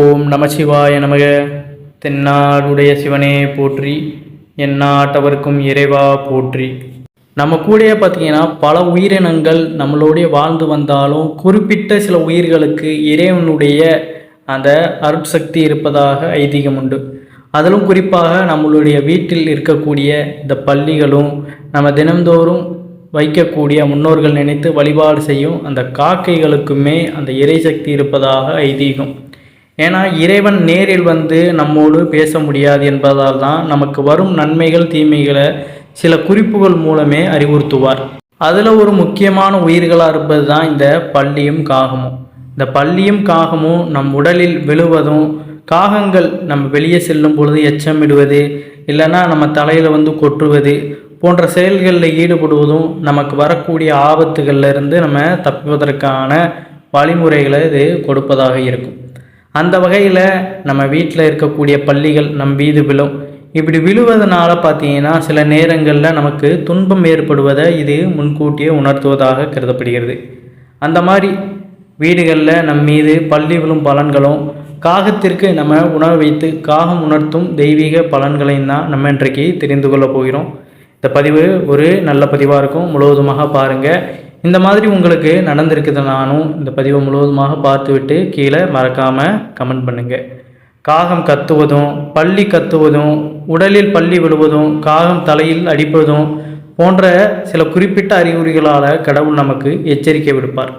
ஓம் நமசிவாய நமக. தென்னாடுடைய சிவனே போற்றி எந்நாட்டவர்க்கும் இறைவா போற்றி. நம்ம கூடயே பார்த்தீங்கன்னா பல உயிரினங்கள் நம்மளோடைய வாழ்ந்து வந்தாலும் குறிப்பிட்ட சில உயிர்களுக்கு இறைவனுடைய அந்த அருட்சக்தி இருப்பதாக ஐதீகம் உண்டு. அதிலும் குறிப்பாக நம்மளுடைய வீட்டில் இருக்கக்கூடிய இந்த பள்ளிகளும் நம்ம தினந்தோறும் வைக்கக்கூடிய முன்னோர்கள் நினைத்து வழிபாடு செய்யும் அந்த காக்கைகளுக்குமே அந்த இறைசக்தி இருப்பதாக ஐதீகம். ஏன்னா இறைவன் நேரில் வந்து நம்மோடு பேச முடியாது என்பதால் தான் நமக்கு வரும் நன்மைகள் தீமைகளை சில குறிப்புகள் மூலமே அறிவுறுத்துவார். அதில் ஒரு முக்கியமான உயிர்களாக இருப்பது தான் இந்த பள்ளியும் காகமும். இந்த பள்ளியும் காகமும் நம் உடலில் விழுவதும் காகங்கள் நம்ம வெளியே செல்லும் பொழுது எச்சமிடுவது இல்லைன்னா நம்ம தலையில் வந்து கொட்டுவது போன்ற செயல்களில் ஈடுபடுவதும் நமக்கு வரக்கூடிய ஆபத்துகளில் இருந்து நம்ம தப்புவதற்கான வழிமுறைகளை இது கொடுப்பதாக இருக்கும். அந்த வகையில் நம்ம வீட்டில் இருக்கக்கூடிய பள்ளிகள் நம் வீது விழும். இப்படி விழுவதனால பார்த்தீங்கன்னா சில நேரங்களில் நமக்கு துன்பம் ஏற்படுவதை இது முன்கூட்டியே உணர்த்துவதாக கருதப்படுகிறது. அந்த மாதிரி வீடுகளில் நம் மீது பள்ளி விழும் பலன்களும் காகத்திற்கு நம்ம உணவு வைத்து காகம் உணர்த்தும் தெய்வீக பலன்களையும் தான் நம்ம இன்றைக்கு தெரிந்து கொள்ள போகிறோம். இந்த பதிவு ஒரு நல்ல பதிவாக இருக்கும். முழுவதுமாக பாருங்கள் இந்த மாதிரி உங்களுக்கு நடந்திருக்குது நானும் இந்த பதிவை முழுவதுமாக பார்த்துவிட்டு கீழே மறக்காமல் கமெண்ட் பண்ணுங்கள் காகம் கத்துவதும் பள்ளி கத்துவதும் உடலில் பள்ளி விழுவதும் காகம் தலையில் அடிப்பதும் போன்ற சில குறிப்பிட்ட அறிகுறிகளால் கடவுள் நமக்கு எச்சரிக்கை விடுப்பார்.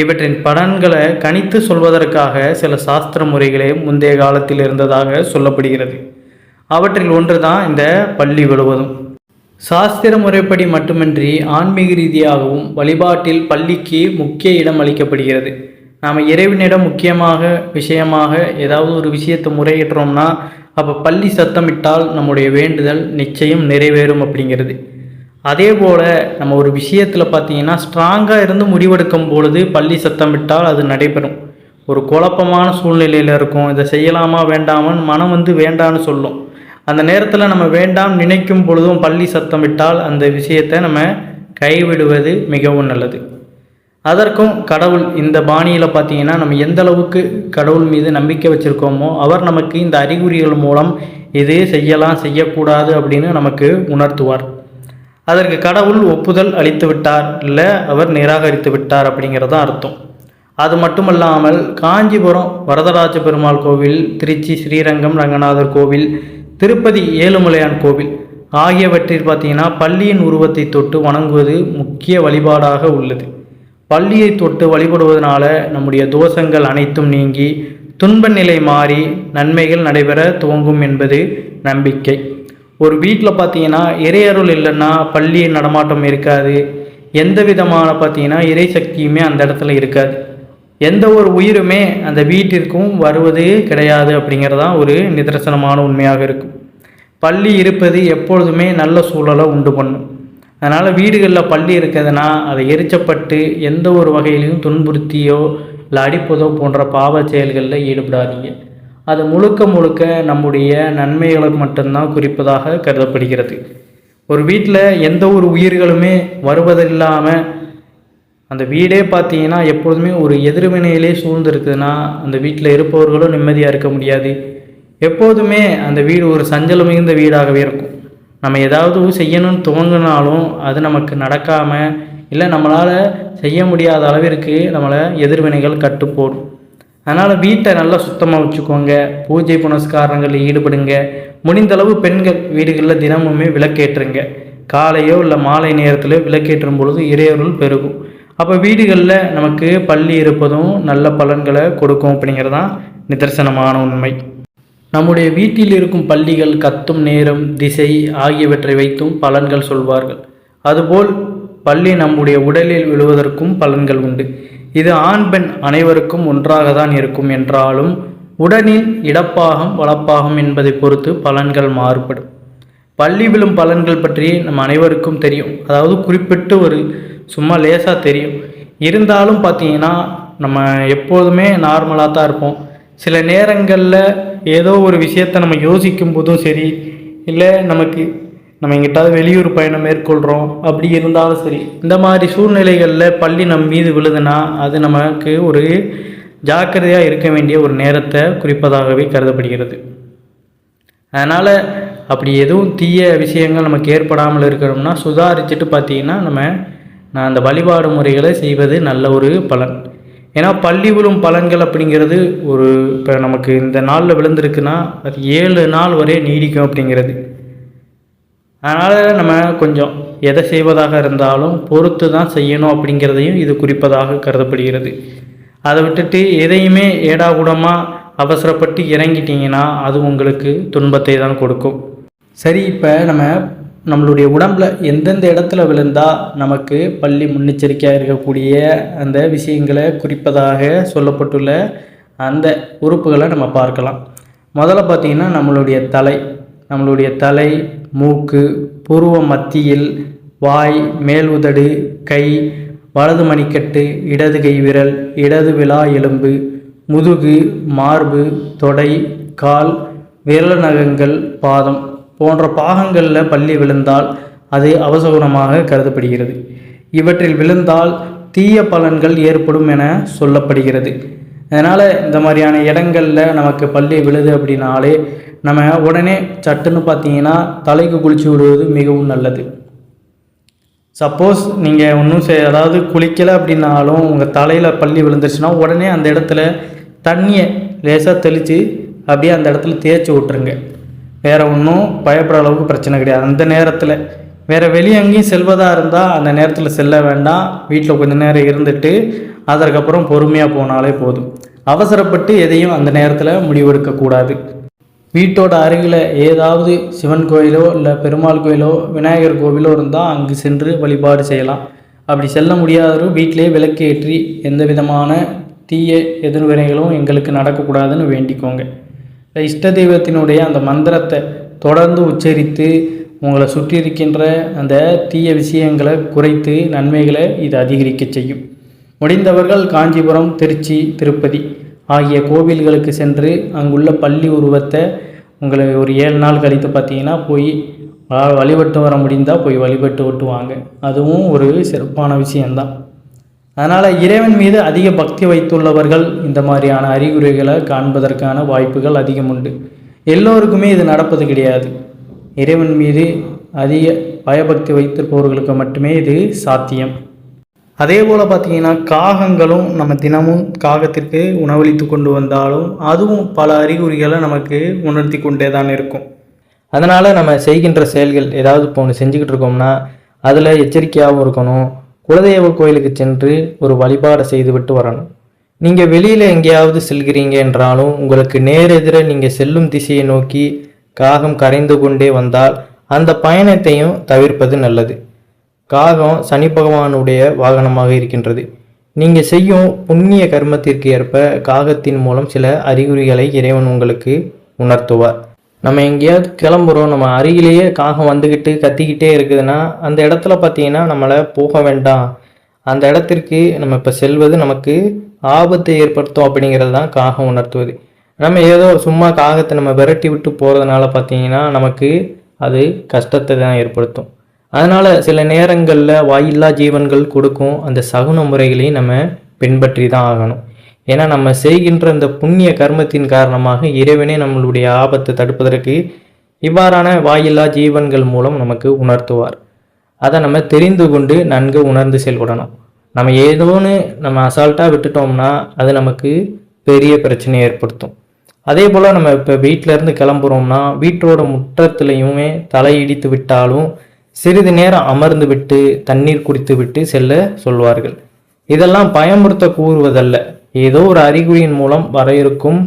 இவற்றின் பலன்களை கணித்து சொல்வதற்காக சில சாஸ்திர முறைகளே முந்தைய காலத்தில் இருந்ததாக சொல்லப்படுகிறது. அவற்றில் ஒன்று தான் இந்த பள்ளி விழுவதும். சாஸ்திர முறைப்படி மட்டுமின்றி ஆன்மீக ரீதியாகவும் வழிபாட்டில் பள்ளிக்கு முக்கிய இடம் அளிக்கப்படுகிறது. நாம் இறைவனிடம் முக்கியமாக விஷயமாக ஏதாவது ஒரு விஷயத்தை முறையிடுறோம்னா அப்போ பள்ளி சத்தமிட்டால் நம்முடைய வேண்டுதல் நிச்சயம் நிறைவேறும் அப்படிங்கிறது. அதே போல் நம்ம ஒரு விஷயத்தில் பார்த்தீங்கன்னா ஸ்ட்ராங்காக இருந்து முடிவெடுக்கும் பொழுது பள்ளி சத்தமிட்டால் அது நடைபெறும். ஒரு குழப்பமான சூழ்நிலையில் இருக்கும் இதை செய்யலாமா வேண்டாமான்னு மனம் வந்து வேண்டான்னு சொல்லும். அந்த நேரத்தில் நம்ம வேண்டாம் நினைக்கும் பொழுதும் பள்ளி சத்தமிட்டால் அந்த விஷயத்தை நம்ம கைவிடுவது மிகவும் நல்லது. அதற்கும் கடவுள் இந்த பாணியில் பார்த்தீங்கன்னா நம்ம எந்த அளவுக்கு கடவுள் மீது நம்பிக்கை வச்சுருக்கோமோ அவர் நமக்கு இந்த அறிகுறிகள் மூலம் இது செய்யலாம் செய்யக்கூடாது அப்படின்னு நமக்கு உணர்த்துவார். அதற்கு கடவுள் ஒப்புதல் அளித்து விட்டார் இல்லை அவர் நிராகரித்து விட்டார் அப்படிங்கிறது தான் அர்த்தம். அது மட்டுமல்லாமல் காஞ்சிபுரம் வரதராஜ பெருமாள் கோவில் திருச்சி ஸ்ரீரங்கம் ரங்கநாதர் கோவில் திருப்பதி ஏழுமலையான் கோவில். ஆகியவற்றில் பார்த்தீங்கன்னா பள்ளியின் உருவத்தை தொட்டு வணங்குவது முக்கிய வழிபாடாக உள்ளது. பள்ளியை தொட்டு வழிபடுவதனால நம்முடைய தோஷங்கள் அனைத்தும் நீங்கி துன்ப நிலை மாறி நன்மைகள் நடைபெற துவங்கும் என்பது நம்பிக்கை. ஒரு வீட்டில் பார்த்தீங்கன்னா இறையருள் இல்லைன்னா பள்ளியின் நடமாட்டம் இருக்காது. எந்த விதமான பார்த்தீங்கன்னா இறை சக்தியுமே அந்த இடத்துல இருக்காது. எந்த ஒரு உயிருமே அந்த வீட்டிற்கும் வருவது கிடையாது அப்படிங்கிறதான் ஒரு நிதர்சனமான உண்மையாக இருக்கும். பள்ளி இருப்பது எப்பொழுதுமே நல்ல சூழலை உண்டு பண்ணும். அதனால் வீடுகளில் பள்ளி இருக்கிறதுனா அதை எரிச்சப்பட்டு எந்த ஒரு வகையிலையும் துன்புறுத்தியோ இல்லை அடிப்பதோ போன்ற பாவ செயல்களில் ஈடுபடாதீங்க. அது முழுக்க முழுக்க நம்முடைய நன்மைகளுக்கு மட்டும்தான் குறிப்பதாக கருதப்படுகிறது. ஒரு வீட்டில் எந்த ஒரு உயிர்களுமே வருவதில்லாமல் அந்த வீடே பார்த்தீங்கன்னா எப்பொழுதுமே ஒரு எதிர்வினையிலே சூழ்ந்திருக்குதுன்னா அந்த வீட்டில் இருப்பவர்களும் நிம்மதியாக இருக்க முடியாது. எப்போதுமே அந்த வீடு ஒரு சஞ்சலம் மிகுந்த வீடாகவே இருக்கும். நம்ம ஏதாவது செய்யணும்னு துவங்கினாலும் அது நமக்கு நடக்காமல் இல்லை நம்மளால் செய்ய முடியாத அளவிற்கு நம்மளை எதிர்வினைகள் கட்டுப்போடும். அதனால் வீட்டை நல்லா சுத்தமாக வச்சுக்கோங்க. பூஜை புனஸ்காரங்களில் ஈடுபடுங்க. முடிந்தளவு பெண்கள் வீடுகளில் தினமுமே விளக்கேற்றுங்க. காலையோ இல்லை மாலை நேரத்தில் விளக்கேற்றும் பொழுது இறையருள் பெருகும். அப்போ வீடுகளில் நமக்கு பள்ளி இருப்பதும் நல்ல பலன்களை கொடுக்கும் அப்படிங்கிறது தான் நிதர்சனமான உண்மை. நம்முடைய வீட்டில் இருக்கும் பள்ளிகள் கத்தும் நேரம் திசை ஆகியவற்றை வைத்தும் பலன்கள் சொல்வார்கள். அதுபோல் பள்ளி நம்முடைய உடலில் விழுவதற்கும் பலன்கள் உண்டு. இது ஆண் பெண் அனைவருக்கும் ஒன்றாக தான் இருக்கும் என்றாலும் உடனில் இடப்பாகம் வளப்பாகம் என்பதை பொறுத்து பலன்கள் மாறுபடும். பள்ளி விழும் பலன்கள் பற்றி நம் அனைவருக்கும் தெரியும். அதாவது குறிப்பிட்டு ஒரு சும்மா லேசாக தெரியும். இருந்தாலும் பார்த்தீங்கன்னா நம்ம எப்போதுமே நார்மலாக தான் இருப்போம். சில நேரங்களில் ஏதோ ஒரு விஷயத்தை நம்ம யோசிக்கும் போதும் சரி இல்லை நமக்கு நம்ம எங்கிட்டாவது வெளியூர் பயணம் மேற்கொள்கிறோம் அப்படி இருந்தாலும் சரி இந்த மாதிரி சூழ்நிலைகளில் பள்ளி நம் மீது விழுதுன்னா அது நமக்கு ஒரு ஜாக்கிரதையாக இருக்க வேண்டிய ஒரு நேரத்தை குறிப்பதாகவே கருதப்படுகிறது. அதனால் அப்படி எதுவும் தீய விஷயங்கள் நமக்கு ஏற்படாமல் இருக்கணும்னா சுதாரிச்சுட்டு பார்த்தீங்கன்னா நம்ம நான் அந்த வழிபாடு முறைகளை செய்வது நல்ல ஒரு பலன். ஏன்னா பள்ளி விழும் பலன்கள் அப்படிங்கிறது ஒரு இப்போ நமக்கு இந்த நாளில் விழுந்திருக்குன்னா அது ஏழு நாள் வரை நீடிக்கும் அப்படிங்கிறது. அதனால் நம்ம கொஞ்சம் எதை செய்வதாக இருந்தாலும் பொறுத்து தான் செய்யணும் அப்படிங்கிறதையும் இது குறிப்பதாக கருதப்படுகிறது. அதை விட்டுட்டு எதையுமே ஏடாகூடமாக அவசரப்பட்டு இறங்கிட்டிங்கன்னா அது உங்களுக்கு துன்பத்தை தான் கொடுக்கும். சரி இப்போ நம்ம நம்மளுடைய உடம்புல எந்தெந்த இடத்துல விழுந்தால் நமக்கு பள்ளி முன்னெச்சரிக்கையாக இருக்கக்கூடிய அந்த விஷயங்களை குறிப்பதாக சொல்லப்பட்டுள்ள அந்த உறுப்புகளை நம்ம பார்க்கலாம். முதல்ல பார்த்திங்கன்னா நம்மளுடைய தலை. நம்மளுடைய தலை மூக்கு புருவ மத்தியில் வாய் மேல் உதடு கை வலது மணிக்கட்டு இடது கை விரல் இடது விழா எலும்பு முதுகு மார்பு தொடை கால் விரல் நகங்கள் பாதம். போன்ற பாகங்களில் பள்ளி விழுந்தால் அது அவசகுணமாக கருதப்படுகிறது. இவற்றில் விழுந்தால் தீய பலன்கள் ஏற்படும் என சொல்லப்படுகிறது. அதனால் இந்த மாதிரியான இடங்களில் நமக்கு பள்ளி விழுது அப்படின்னாலே நம்ம உடனே சட்டுன்னு பார்த்தீங்கன்னா தலைக்கு குளிச்சு விடுவது மிகவும் நல்லது. சப்போஸ் நீங்கள் ஒன்றும் செய் அதாவது குளிக்கலை அப்படின்னாலும் உங்கள் தலையில் பள்ளி விழுந்துருச்சுன்னா உடனே அந்த இடத்துல தண்ணியை லேசாக தெளித்து அப்படியே அந்த இடத்துல தேய்ச்சி விட்ருங்க வேறு ஒன்றும் பயப்படுற அளவுக்கு பிரச்சனை கிடையாது. அந்த நேரத்தில் வேறு வெளியே எங்கேயும் செல்வதாக இருந்தால் அந்த நேரத்தில் செல்ல வேண்டாம். வீட்டில் கொஞ்சம் நேரம் இருந்துட்டு அதற்கப்புறம் பொறுமையாக போனாலே போதும். அவசரப்பட்டு எதையும் அந்த நேரத்தில் முடிவெடுக்கக்கூடாது வீட்டோட அருகில் ஏதாவது சிவன் கோயிலோ இல்லை பெருமாள் கோயிலோ விநாயகர் கோவிலோ இருந்தால் அங்கு சென்று வழிபாடு செய்யலாம். அப்படி செல்ல முடியாதவரும் வீட்டிலே விளக்கு ஏற்றி எந்த விதமான தீய எதிர்வினைகளும் எங்களுக்கு நடக்கக்கூடாதுன்னு வேண்டிக்கோங்க. இஷ்ட தெய்வத்தினுடைய அந்த மந்திரத்தை தொடர்ந்து உச்சரித்து உங்களை சுற்றி இருக்கின்ற அந்த தீய விஷயங்களை குறைத்து நன்மைகளை இது அதிகரிக்க செய்யும். முடிந்தவர்கள் காஞ்சிபுரம் திருச்சி திருப்பதி ஆகிய கோவில்களுக்கு சென்று அங்குள்ள பள்ளி உருவத்தை உங்களை ஒரு ஏழு நாள் கழித்து பார்த்தீங்கன்னா போய் வழிபட்டு வர முடிந்தால் போய் வழிபட்டு விட்டுவாங்க. அதுவும் ஒரு சிறப்பான விஷயந்தான் அதனால் இறைவன் மீது அதிக பக்தி வைத்துள்ளவர்கள் இந்த மாதிரியான அறிகுறிகளை காண்பதற்கான வாய்ப்புகள் அதிகம் உண்டு. எல்லோருக்குமே இது நடப்பது கிடையாது. இறைவன் மீது அதிக பயபக்தி வைத்திருப்பவர்களுக்கு மட்டுமே இது சாத்தியம். அதே போல் பார்த்தீங்கன்னா காகங்களும் நம்ம தினமும் காகத்திற்கு உணவளித்து கொண்டு வந்தாலும் அதுவும் பல அறிகுறிகளை நமக்கு உணர்த்தி கொண்டே தான் இருக்கும். அதனால் நம்ம செய்கின்ற செயல்கள் ஏதாவது இப்போ ஒன்று செஞ்சுக்கிட்டு இருக்கோம்னா அதில் எச்சரிக்கையாகவும் இருக்கணும். குலதெய்வ கோயிலுக்கு சென்று ஒரு வழிபாடு செய்துவிட்டு வரணும். நீங்கள் வெளியில் எங்கேயாவது செல்கிறீங்க என்றாலும் உங்களுக்கு நேரெதிர நீங்கள் செல்லும் திசையை நோக்கி காகம் கரைந்து கொண்டே வந்தால் அந்த பயணத்தையும் தவிர்ப்பது நல்லது. காகம் சனி பகவானுடைய வாகனமாக இருக்கின்றது. நீங்கள் செய்யும் புண்ணிய கர்மத்திற்கு ஏற்ப காகத்தின் மூலம் சில அறிகுறிகளை இறைவன் உங்களுக்கு உணர்த்துவார். நம்ம எங்கேயாவது கிளம்புறோம் நம்ம அருகிலேயே காகம் வந்துக்கிட்டு கத்திக்கிட்டே இருக்குதுன்னா அந்த இடத்துல பார்த்தீங்கன்னா நம்மளை போக வேண்டாம். அந்த இடத்திற்கு நம்ம இப்போ செல்வது நமக்கு ஆபத்தை ஏற்படுத்தும் அப்படிங்கிறது தான் காகம் உணர்த்துவது. நம்ம ஏதோ சும்மா காகத்தை நம்ம விரட்டி விட்டு போகிறதுனால பார்த்தீங்கன்னா நமக்கு அது கஷ்டத்தை தான் ஏற்படுத்தும். அதனால் சில நேரங்களில் வாயில்லா ஜீவன்கள் கொடுக்கும் அந்த சகுன முறைகளையும் நம்ம பின்பற்றி தான் ஆகணும். ஏன்னா நம்ம செய்கின்ற அந்த புண்ணிய கர்மத்தின் காரணமாக இறைவனே நம்மளுடைய ஆபத்தை தடுப்பதற்கு இவ்வாறான வாயில்லா ஜீவன்கள் மூலம் நமக்கு உணர்த்துவார். அதை நம்ம தெரிந்து கொண்டு நன்கு உணர்ந்து செயல்படணும். நம்ம ஏதோன்னு நம்ம அசால்ட்டாக விட்டுட்டோம்னா அது நமக்கு பெரிய பிரச்சனையை ஏற்படுத்தும். அதே போல் நம்ம இப்போ இருந்து கிளம்புறோம்னா வீட்டோட முற்றத்துலையுமே தலையிடித்து விட்டாலும் சிறிது நேரம் அமர்ந்து விட்டு தண்ணீர் குடித்து விட்டு செல்ல சொல்வார்கள். இதெல்லாம் பயமுறுத்த கூறுவதல்ல. ஏதோ ஒரு அறிகுறியின் மூலம் வர இருக்கும்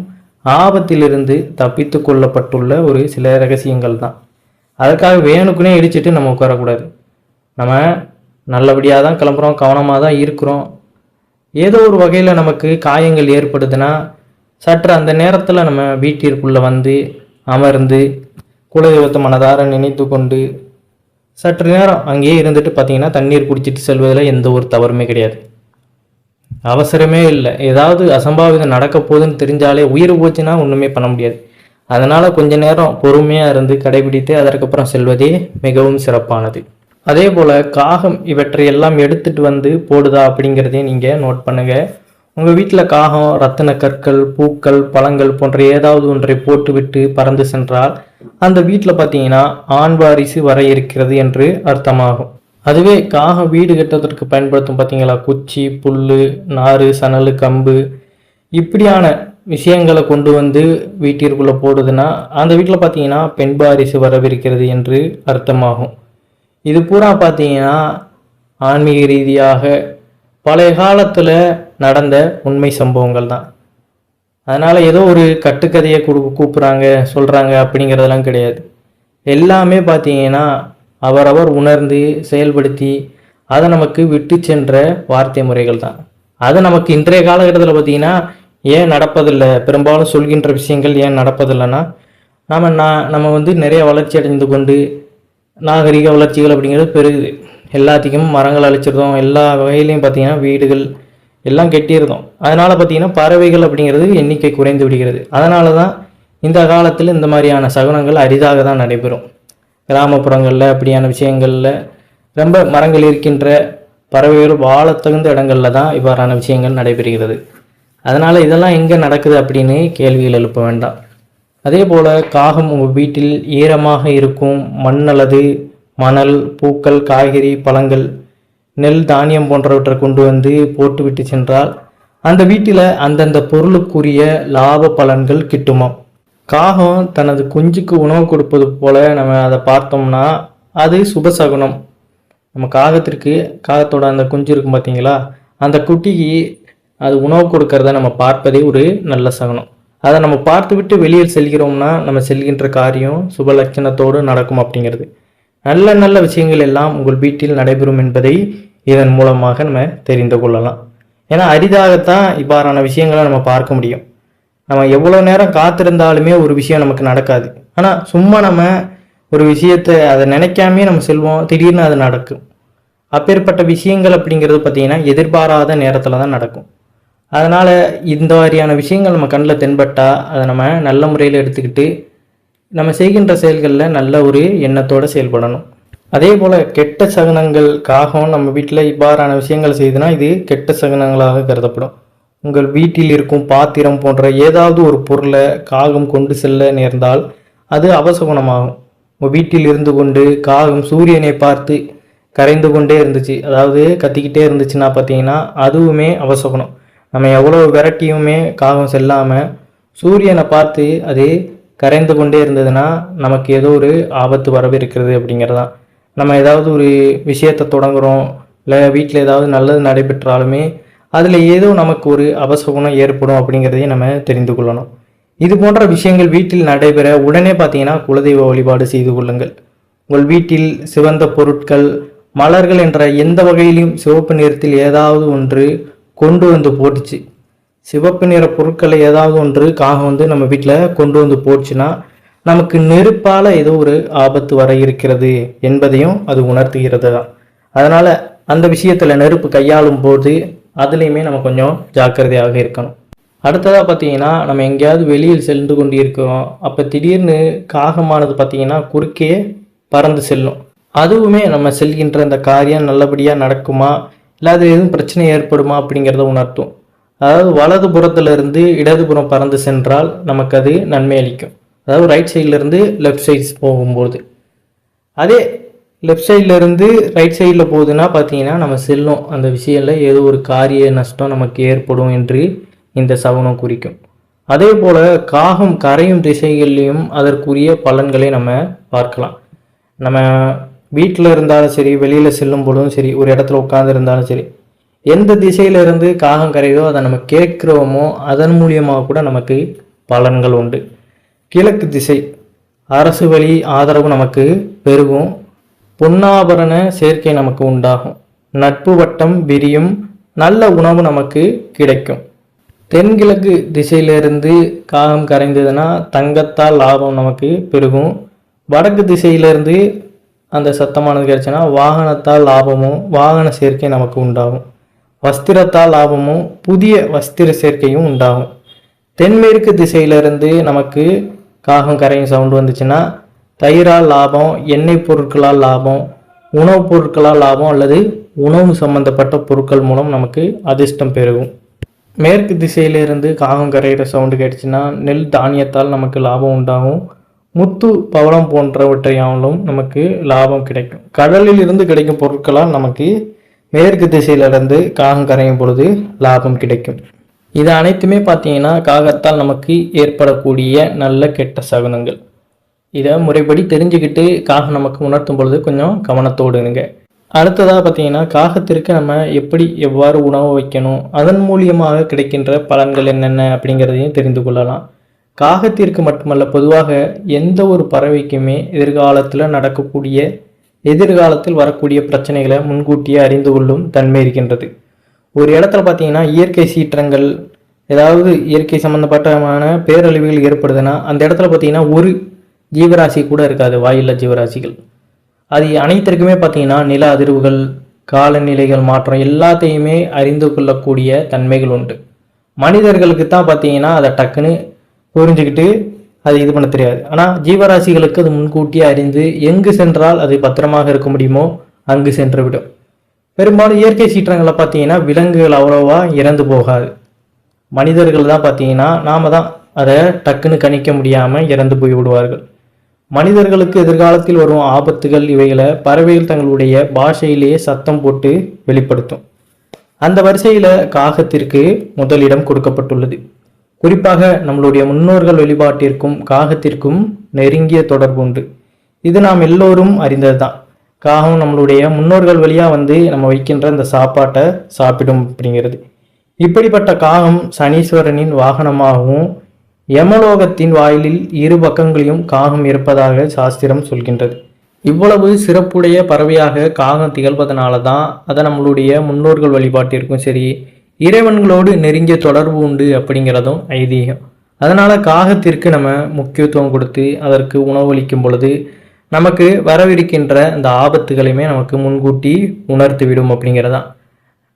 ஆபத்திலிருந்து தப்பித்து கொள்ளப்பட்டுள்ள ஒரு சில ரகசியங்கள் தான். அதுக்காக வேணுக்குனே இடிச்சிட்டு நம்ம உட்காரக்கூடாது. நம்ம நல்லபடியாக தான் கிளம்புறோம் கவனமாக தான் இருக்கிறோம். ஏதோ ஒரு வகையில் நமக்கு காயங்கள் ஏற்படுதுன்னா சற்று அந்த நேரத்தில் நம்ம வீட்டிற்குள்ளே வந்து அமர்ந்து குலதெய்வத்தை மனதார நினைத்து கொண்டு சற்று நேரம் அங்கேயே இருந்துட்டு பார்த்தீங்கன்னா தண்ணீர் குடிச்சிட்டு செல்வதில் எந்த ஒரு தவறுமே கிடையாது. அவசரமே இல்லை. ஏதாவது அசம்பாவிதம் நடக்க போகுதுன்னு தெரிஞ்சாலே உயிர் போச்சுன்னா ஒன்றுமே பண்ண முடியாது. அதனால் கொஞ்ச நேரம் பொறுமையாக இருந்து கடைபிடித்து அதற்கப்புறம் செல்வதே மிகவும் சிறப்பானது. அதே போல் காகம் இவற்றை எல்லாம் எடுத்துட்டு வந்து போடுதா அப்படிங்கிறதையும் நீங்கள் நோட் பண்ணுங்கள் உங்கள் வீட்டில் காகம் ரத்தின கற்கள் பூக்கள் பழங்கள் போன்ற ஏதாவது ஒன்றை போட்டுவிட்டு பறந்து சென்றால் அந்த வீட்டில் பார்த்தீங்கன்னா ஆண் வாரிசு வர இருக்கிறது என்று அர்த்தமாகும். அதுவே காகம் வீடு கட்டுவதற்கு பயன்படுத்தும் பார்த்தீங்களா? குச்சி புல் நாறு சணல் கம்பு. இப்படியான விஷயங்களை கொண்டு வந்து வீட்டிற்குள்ளே போடுதுன்னா அந்த வீட்டில் பார்த்தீங்கன்னா பெண் பாரிசு வரவிருக்கிறது என்று அர்த்தமாகும். இது பூரா பார்த்தீங்கன்னா ஆன்மீக ரீதியாக பழைய காலத்தில் நடந்த உண்மை சம்பவங்கள் தான். அதனால் ஏதோ ஒரு கட்டுக்கதையை கொடு கூப்பிட்றாங்க சொல்கிறாங்க அப்படிங்கிறதெல்லாம் கிடையாது. எல்லாமே பார்த்தீங்கன்னா அவரவர் உணர்ந்து செயல்படுத்தி அதை நமக்கு விட்டு சென்ற வார்த்தை முறைகள் தான். அது நமக்கு இன்றைய காலகட்டத்தில் பார்த்தீங்கன்னா ஏன் நடப்பதில்லை? பெரும்பாலும் சொல்கின்ற விஷயங்கள் ஏன் நடப்பதில்லைன்னா நாம் நான் நம்ம வந்து நிறைய வளர்ச்சி அடைந்து கொண்டு நாகரிக வளர்ச்சிகள் அப்படிங்கிறது பெருகுது. எல்லாத்துக்கும் மரங்கள் அழிச்சிருந்தோம். எல்லா வகையிலையும் பார்த்தீங்கன்னா வீடுகள் எல்லாம் கெட்டியிருந்தோம். அதனால் பார்த்தீங்கன்னா பறவைகள் அப்படிங்கிறது எண்ணிக்கை குறைந்து விடுகிறது. அதனால தான் இந்த காலத்தில் இந்த மாதிரியான சகுனங்கள் அரிதாக தான் நடைபெறும். கிராமப்புறங்களில் அப்படியான விஷயங்களில் ரொம்ப மரங்கள் இருக்கின்ற பறவைகள் வாழ தகுந்த இடங்களில் தான் இவ்வாறான விஷயங்கள் நடைபெறுகிறது. அதனால் இதெல்லாம் எங்கே நடக்குது அப்படின்னு கேள்விகள் எழுப்ப வேண்டாம். அதே போல் காகம் உங்கள் வீட்டில் ஈரமாக இருக்கும் மண் அல்லது மணல் பூக்கள் காய்கறி பழங்கள் நெல் தானியம் போன்றவற்றை கொண்டு வந்து போட்டுவிட்டு சென்றால் அந்த வீட்டில் அந்தந்த பொருளுக்குரிய லாப பலன்கள் கிட்டுமாம். காகம் தனது குஞ்சுக்கு உணவு கொடுப்பது போல நம்ம அதை பார்த்தோம்னா அது சுபசகுனம் நம்ம காகத்திற்கு காகத்தோட அந்த குஞ்சு இருக்கும் பார்த்தீங்களா? அந்த குட்டிக்கு அது உணவு கொடுக்கறத நம்ம பார்ப்பதே ஒரு நல்ல சகுனம். அதை நம்ம பார்த்து விட்டு வெளியில் செல்கிறோம்னா நம்ம செல்கின்ற காரியம் சுப லட்சணத்தோடு நடக்கும் அப்படிங்கிறது. நல்ல நல்ல விஷயங்கள் எல்லாம் உங்கள் வீட்டில் நடைபெறும் என்பதை இதன் மூலமாக நம்ம தெரிந்து கொள்ளலாம். ஏன்னா அரிதாகத்தான் இவ்வாறான விஷயங்களை நம்ம பார்க்க முடியும். நம்ம எவ்வளோ நேரம் காத்திருந்தாலுமே ஒரு விஷயம் நமக்கு நடக்காது. ஆனால் சும்மா நம்ம ஒரு விஷயத்தை அதை நினைக்காமே நம்ம செல்வோம் திடீர்னு அது நடக்கும். அப்பேற்பட்ட விஷயங்கள் அப்படிங்கிறது பார்த்தீங்கன்னா எதிர்பாராத நேரத்தில் தான் நடக்கும். அதனால் இந்த மாதிரியான விஷயங்கள் நம்ம கண்ணில் தென்பட்டால் அதை நம்ம நல்ல முறையில் எடுத்துக்கிட்டு நம்ம செய்கின்ற செயல்களில் நல்ல ஒரு எண்ணத்தோடு செயல்படணும். அதே போல் கெட்ட சகுனங்கள் காகம் நம்ம வீட்டில் இவ்வாறான விஷயங்கள் செய்யுதுன்னா இது கெட்ட சகுனங்களாக கருதப்படும். உங்கள் வீட்டில் இருக்கும் பாத்திரம் போன்ற ஏதாவது ஒரு பொருளை காகம் கொண்டு செல்ல நேர்ந்தால் அது அவசகுணமாகும். உங்கள் வீட்டில் இருந்து கொண்டு காகம் சூரியனை பார்த்து கரைந்து கொண்டே இருந்துச்சு. அதாவது கத்திக்கிட்டே இருந்துச்சுன்னா பார்த்தீங்கன்னா அதுவுமே அவசகுணம். நம்ம எவ்வளோ விரட்டியுமே காகம் செல்லாமல் சூரியனை பார்த்து அது கரைந்து கொண்டே இருந்ததுன்னா நமக்கு ஏதோ ஒரு ஆபத்து வரவிருக்கிறது அப்படிங்கிறதான். நம்ம ஏதாவது ஒரு விஷயத்தை தொடங்குறோம். இல்லை வீட்டில் ஏதாவது நல்லது நடைபெற்றாலுமே அதில் ஏதோ நமக்கு ஒரு அபசகுணம் ஏற்படும் அப்படிங்கிறதையும் நம்ம தெரிந்து கொள்ளணும். இது போன்ற விஷயங்கள் வீட்டில் நடைபெற உடனே பார்த்தீங்கன்னா குலதெய்வ வழிபாடு செய்து கொள்ளுங்கள். உங்கள் வீட்டில் சிவந்த பொருட்கள் மலர்கள் என்ற எந்த வகையிலும் சிவப்பு நிறத்தில் ஏதாவது ஒன்று கொண்டு வந்து போட்டுச்சு. சிவப்பு நிற பொருட்களை ஏதாவது ஒன்று காகம் வந்து நம்ம வீட்டில் கொண்டு வந்து போச்சுன்னா நமக்கு நெருப்பால் ஏதோ ஒரு ஆபத்து வர இருக்கிறது என்பதையும் அது உணர்த்துகிறது தான் அதனால் அந்த விஷயத்தில் நெருப்பு கையாளும் போது அதுலேயுமே நம்ம கொஞ்சம் ஜாக்கிரதையாக இருக்கணும். அடுத்ததாக பார்த்தீங்கன்னா நம்ம எங்கேயாவது வெளியில் சென்று கொண்டு இருக்கிறோம் அப்போ திடீர்னு காகமானது பார்த்தீங்கன்னா குறுக்கே பறந்து செல்லும். அதுவுமே நம்ம செல்கின்ற அந்த காரியம் நல்லபடியாக நடக்குமா? இல்லை அது எதுவும் பிரச்சனை ஏற்படுமா அப்படிங்கிறத உணர்த்தும். அதாவது வலது புறத்திலிருந்து இடதுபுறம் பறந்து சென்றால் நமக்கு அது நன்மை அளிக்கும். அதாவது ரைட் சைட்லேருந்து லெஃப்ட் சைட்ஸ் போகும்போது. அதே லெஃப்ட் சைடில் இருந்து ரைட் சைடில் போகுதுன்னா பார்த்தீங்கன்னா நம்ம செல்லும். அந்த விஷயத்தில் ஏதோ ஒரு காரிய நஷ்டம் நமக்கு ஏற்படும் என்று இந்த சவனம் குறிக்கும். அதே போல் காகம் கரையும் திசைகள்லையும் அதற்குரிய பலன்களை நம்ம பார்க்கலாம். நம்ம வீட்டில் இருந்தாலும் சரி வெளியில் செல்லும் பொழுதும் சரி ஒரு இடத்துல உட்காந்துருந்தாலும் சரி எந்த திசையிலிருந்து காகம் கரையுதோ அதை நம்ம கேட்குறோமோ அதன் மூலியமாக கூட நமக்கு பலன்கள் உண்டு. கிழக்கு திசை அரசு வழி ஆதரவு நமக்கு பெருகும். பொன்னாபரண சேர்க்கை நமக்கு உண்டாகும். நட்பு வட்டம் விரியும் நல்ல உணவு நமக்கு கிடைக்கும். தென்கிழக்கு திசையிலிருந்து காகம் கரைந்ததுன்னா தங்கத்தால் லாபம் நமக்கு பெருகும். வடக்கு திசையிலிருந்து அந்த சத்தமானது கிடைச்சுன்னா வாகனத்தால் லாபமும் வாகன சேர்க்கை நமக்கு உண்டாகும். வஸ்திரத்தால் லாபமும் புதிய வஸ்திர சேர்க்கையும் உண்டாகும். தென்மேற்கு திசையிலிருந்து நமக்கு காகம் கரையும் சவுண்டு வந்துச்சுன்னா தயிரால் லாபம் எண்ணெய் பொருட்களால் லாபம் உணவுப் பொருட்களால் லாபம் அல்லது உணவு சம்பந்தப்பட்ட பொருட்கள் மூலம் நமக்கு அதிர்ஷ்டம் பெருகும். மேற்கு திசையிலிருந்து காகம் கரைகிற சவுண்டு கேட்டுச்சுன்னா நெல் தானியத்தால் நமக்கு லாபம் உண்டாகும். முத்து பவளம் போன்றவற்றையாலும் நமக்கு லாபம் கிடைக்கும். கடலில் இருந்து கிடைக்கும் பொருட்களால் நமக்கு மேற்கு திசையிலிருந்து காகம் கரையும் பொழுது லாபம் கிடைக்கும். இது அனைத்துமே பார்த்தீங்கன்னா காகத்தால் நமக்கு ஏற்படக்கூடிய நல்ல கெட்ட சகுனங்கள். இதை முறைப்படி தெரிஞ்சுக்கிட்டு காகம் நமக்கு உணர்த்தும் பொழுது கொஞ்சம் கவனத்தோடு இருங்க. அடுத்ததாக பார்த்தீங்கன்னா காகத்திற்கு நம்ம எப்படி எவ்வாறு உணவு வைக்கணும் அதன் மூலியமாக கிடைக்கின்ற பலன்கள் என்னென்ன அப்படிங்கிறதையும் தெரிந்து கொள்ளலாம். காகத்திற்கு மட்டுமல்ல பொதுவாக எந்த ஒரு பறவைக்குமே எதிர்காலத்தில் நடக்கக்கூடிய எதிர்காலத்தில் வரக்கூடிய பிரச்சனைகளை முன்கூட்டியே அறிந்து கொள்ளும் தன்மை இருக்கின்றது. ஒரு இடத்துல பார்த்தீங்கன்னா இயற்கை சீற்றங்கள் ஏதாவது இயற்கை சம்மந்தப்பட்டமான பேரழிவுகள் ஏற்படுதுன்னா அந்த இடத்துல பார்த்தீங்கன்னா ஒரு ஜீவராசி கூட இருக்காது வாயில்லா ஜீவராசிகள். அது அனைத்திற்குமே பார்த்தீங்கன்னா நில அதிர்வுகள் காலநிலைகள் மாற்றம் எல்லாத்தையுமே அறிந்து கொள்ளக்கூடிய தன்மைகள் உண்டு. மனிதர்களுக்கு தான் பார்த்தீங்கன்னா அதை டக்குன்னு புரிஞ்சுக்கிட்டு அதை இது பண்ண தெரியாது. ஆனால் ஜீவராசிகளுக்கு அது முன்கூட்டியே அறிந்து எங்கு சென்றால் அது பத்திரமாக இருக்க முடியுமோ அங்கு சென்று விடும் பெரும்பாலும் இயற்கை சீற்றங்களை பார்த்தீங்கன்னா விலங்குகள் அவ்வளோவா இறந்து போகாது. மனிதர்கள் தான் பார்த்தீங்கன்னா நாம் தான் அதை டக்குன்னு கணிக்க முடியாமல் இறந்து போய் விடுவார்கள். மனிதர்களுக்கு எதிர்காலத்தில் வரும் ஆபத்துகள் இவைகளை பறவைகள் தங்களுடைய பாஷையிலேயே சத்தம் போட்டு வெளிப்படுத்தும். அந்த வரிசையில் காகத்திற்கு முதலிடம் கொடுக்கப்பட்டுள்ளது. குறிப்பாக நம்மளுடைய முன்னோர்கள் வழிபாட்டிற்கும் காகத்திற்கும் நெருங்கிய தொடர்பு உண்டு. இது நாம் எல்லோரும் அறிந்ததுதான். காகம் நம்மளுடைய முன்னோர்கள் வழியாக வந்து நம்ம வைக்கின்ற இந்த சாப்பாட்டை சாப்பிடும் அப்படிங்கிறது. இப்படிப்பட்ட காகம் சனீஸ்வரனின் வாகனமாகவும் யமலோகத்தின் வாயிலில் இரு பக்கங்களையும் காகம் இருப்பதாக சாஸ்திரம் சொல்கின்றது. இவ்வளவு சிறப்புடைய பறவையாக காகம் திகழ்வதனால தான் அதை நம்மளுடைய முன்னோர்கள் வழிபாட்டிற்கும் சரி இறைவன்களோடு நெருங்கிய தொடர்பு உண்டு அப்படிங்கிறதும் ஐதீகம். அதனால் காகத்திற்கு நம்ம முக்கியத்துவம் கொடுத்து அதற்கு உணவளிக்கும் பொழுது நமக்கு வரவிருக்கின்ற அந்த ஆபத்துகளையுமே நமக்கு முன்கூட்டி உணர்த்து விடும் அப்படிங்கிறதான்.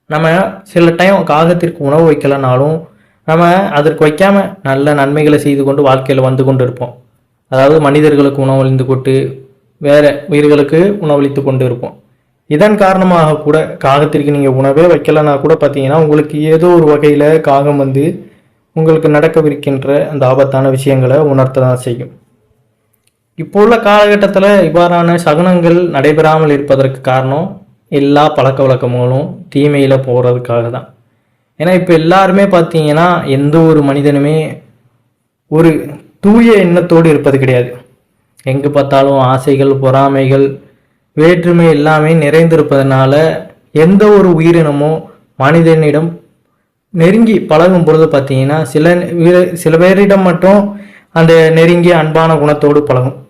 நம்ம சில டைம் காகத்திற்கு உணவு வைக்கலனாலும் நம்ம அதற்கு வைக்காமல் நல்ல நன்மைகளை செய்து கொண்டு வாழ்க்கையில் வந்து கொண்டு இருப்போம் அதாவது மனிதர்களுக்கு உணவளிந்து கொண்டு வேறு உயிர்களுக்கு உணவளித்து கொண்டு இருப்போம். இதன் காரணமாக கூட காகத்திற்கு நீங்கள் உணவே வைக்கலைன்னா கூட பார்த்தீங்கன்னா உங்களுக்கு ஏதோ ஒரு வகையில் காகம் வந்து உங்களுக்கு நடக்கவிருக்கின்ற அந்த ஆபத்தான விஷயங்களை உணர்த்த தான் செய்யும். இப்போ உள்ள காலகட்டத்தில் இவ்வாறான சகுனங்கள் நடைபெறாமல் இருப்பதற்கு காரணம் எல்லா பழக்க வழக்கங்களும் தீமையில் போகிறதுக்காக தான் ஏன்னா இப்போ எல்லாருமே பார்த்தீங்கன்னா எந்த ஒரு மனிதனுமே ஒரு தூய எண்ணத்தோடு இருப்பது கிடையாது. எங்கே பார்த்தாலும் ஆசைகள் பொறாமைகள் வேற்றுமை எல்லாமே நிறைந்திருப்பதனால எந்த ஒரு உயிரினமோ மனிதனிடம் நெருங்கி பழகும் பொழுது பார்த்தீங்கன்னா சில வீர- சில பேரிடம் மட்டும் அந்த நெருங்கிய அன்பான குணத்தோடு பழகும்.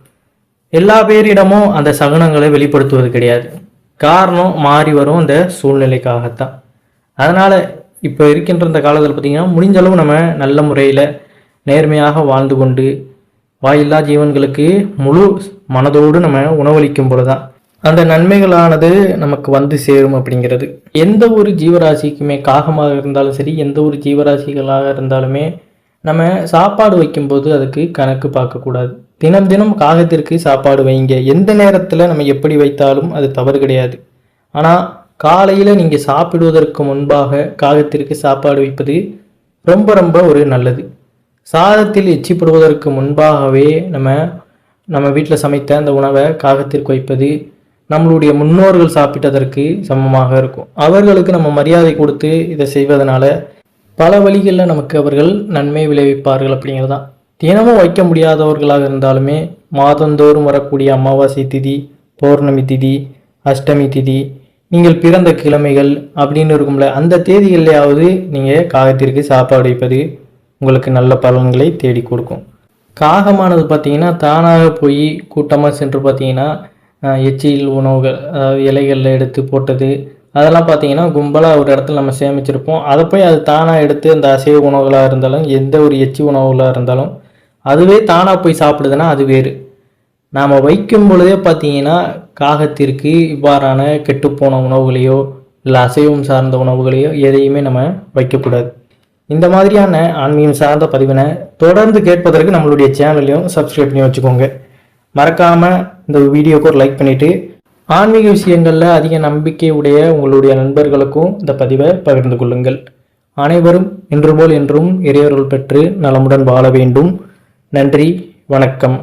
எல்லா பேரிடமும் அந்த சகுனங்களை வெளிப்படுத்துவது கிடையாது. காரணம் மாறி வரும் அந்த சூழ்நிலைக்காகத்தான். அதனால் இப்போ இருக்கின்ற இந்த காலத்தில் பார்த்திங்கன்னா முடிஞ்ச அளவு நம்ம நல்ல முறையில் நேர்மையாக வாழ்ந்து கொண்டு வாயில்லா ஜீவன்களுக்கு முழு மனதோடு நம்ம உணவளிக்கும் பொழுதுதான் அந்த நன்மைகளானது நமக்கு வந்து சேரும் அப்படிங்கிறது. எந்த ஒரு ஜீவராசிக்குமே காகமாக இருந்தாலும் சரி எந்த ஒரு ஜீவராசிகளாக இருந்தாலுமே நம்ம சாப்பாடு வைக்கும்போது அதுக்கு கணக்கு பார்க்கக்கூடாது தினம் தினம் காகத்திற்கு சாப்பாடு வைங்க. எந்த நேரத்தில் நம்ம எப்படி வைத்தாலும் அது தவறு கிடையாது. ஆனால் காலையில் நீங்கள் சாப்பிடுவதற்கு முன்பாக காகத்திற்கு சாப்பாடு வைப்பது ரொம்ப ரொம்ப ஒரு நல்லது. சாதத்தில் எச்சிப்படுவதற்கு முன்பாகவே நம்ம நம்ம வீட்டில் சமைத்த அந்த உணவை காகத்திற்கு வைப்பது நம்மளுடைய முன்னோர்கள் சாப்பிட்டதற்கு சமமாக இருக்கும். அவர்களுக்கு நம்ம மரியாதை கொடுத்து இதை செய்வதனால பல வழிகளில் நமக்கு அவர்கள் நன்மை விளைவிப்பார்கள் அப்படிங்கிறது தான் தினமும் வைக்க முடியாதவர்களாக இருந்தாலுமே மாதந்தோறும் வரக்கூடிய அமாவாசை திதி பௌர்ணமி திதி அஷ்டமி திதி நீங்கள் பிறந்த கிழமைகள் அப்படின்னு இருக்கும்ல அந்த தேதிகள்லையாவது நீங்கள் காகத்திற்கு சாப்பாடு வைப்பது உங்களுக்கு நல்ல பலன்களை தேடி கொடுக்கும். காகமானது பார்த்தீங்கன்னா தானாக போய் கூட்டமாக சென்று பார்த்தீங்கன்னா எச்சில் உணவுகள் அதாவது இலைகளில் எடுத்து போட்டது அதெல்லாம் பார்த்தீங்கன்னா கும்பலாக ஒரு இடத்துல நம்ம சேமிச்சிருப்போம். அதை போய் அது தானாக எடுத்து அந்த அசைவ உணவுகளாக இருந்தாலும் எந்த ஒரு எச்சி உணவுகளாக இருந்தாலும் அதுவே தானாக போய் சாப்பிடுதுன்னா அது வேறு. நாம் வைக்கும் பொழுதே பார்த்தீங்கன்னா காகத்திற்கு இவ்வாறான கெட்டுப்போன உணவுகளையோ இல்லை அசைவம் சார்ந்த உணவுகளையோ எதையுமே நம்ம வைக்கக்கூடாது. இந்த மாதிரியான ஆன்மீகம் சார்ந்த பதிவினை தொடர்ந்து கேட்பதற்கு நம்மளுடைய சேனலையும் சப்ஸ்கிரைப் பண்ணி வச்சுக்கோங்க. மறக்காமல் இந்த வீடியோக்கு ஒரு லைக் பண்ணிவிட்டு ஆன்மீக விஷயங்களில் அதிக நம்பிக்கை உடைய உங்களுடைய நண்பர்களுக்கும் இந்த பதிவை பகிர்ந்து கொள்ளுங்கள். அனைவரும் இன்று போல் என்றும் இறையருள் பெற்று நலமுடன் வாழ வேண்டும். நன்றி வணக்கம்.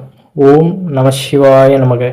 ஓம் நம சிவாய நமக.